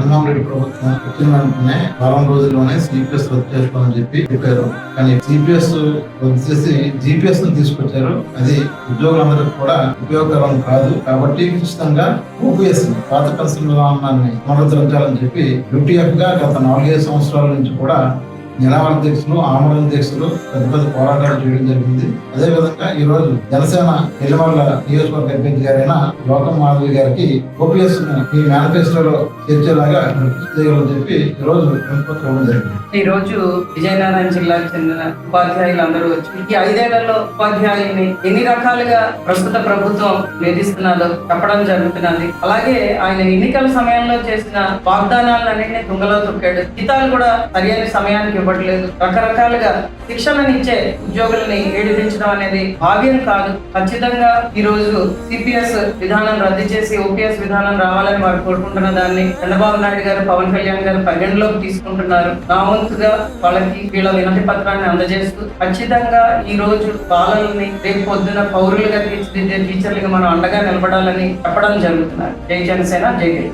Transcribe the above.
జగన్మోహన్ రెడ్డి ప్రభుత్వం వచ్చిన వెంటనే వారం రోజుల్లోనే సిపిఎస్ రద్దు చేస్తామని చెప్పి చెప్పారు. కానీ సిపిఎస్ రద్దు చేసి జిపిఎస్ను తీసుకొచ్చారు. అది ఉద్యోగులందరికీ కూడా ఉపయోగకరం కాదు. కాబట్టి ఖచ్చితంగా ఓపీఎస్ పాత పెన్షన్ విధానాన్ని పునరుద్ధరించాలని చెప్పి యూటీఎఫ్గా గత నాలుగైదు సంవత్సరాల నుంచి కూడా నిరావరణ దీక్షలు ఆమరణ దీక్షలు పెద్ద పెద్ద పోరాటాలు చేయడం జరిగింది. అదే విధంగా ఈ రోజు జనసేన ఎల్లిమల్ల నియోజకవర్గ అభ్యర్థి గారైన లోకం మాధవి గారికి ఓపీఎస్ ఈ మేనిఫెస్టోలో చేర్చేలాగా చేయాలని చెప్పి ఈ రోజు వినపత్రం జరిగింది. ఈ రోజు విజయనగరం జిల్లాకు చెందిన ఉపాధ్యాయులు అందరూ వచ్చి ఈ ఐదేళ్ళలో ఉపాధ్యాయుల్ని ఎన్ని రకాలుగా ప్రస్తుత ప్రభుత్వం వేధిస్తున్నదో చెప్పడం జరుగుతున్నది. అలాగే ఆయన ఎన్నికల సమయంలో చేసిన వాగ్దానాలన్నింటినీ తుంగలో తొక్కాడు. జీతాలు కూడా సరైన సమయానికి ఇవ్వట్లేదు. రకరకాలుగా శిక్షణనిచ్చే ఉద్యోగుల్ని ఏడిపించడం అనేది భావ్యం కాదు. ఖచ్చితంగా ఈ రోజు సిపిఎస్ విధానం రద్దు చేసి ఓపీఎస్ విధానం రావాలని వారు కోరుకుంటున్న దాన్ని చంద్రబాబు నాయుడు గారు పవన్ కళ్యాణ్ గారు పరిగణలోకి తీసుకుంటున్నారు. నా వంతుగా వాళ్ళకి వీళ్ళ వినతి పత్రాన్ని అందజేస్తూ ఖచ్చితంగా ఈ రోజు బాలల్ని రేపు పొద్దున పౌరులుగా తీర్చిదిద్దే టీచర్లుగా మనం అండగా నిలబడాలని చెప్పడం జరుగుతున్నారు. జై జనసేన జై జై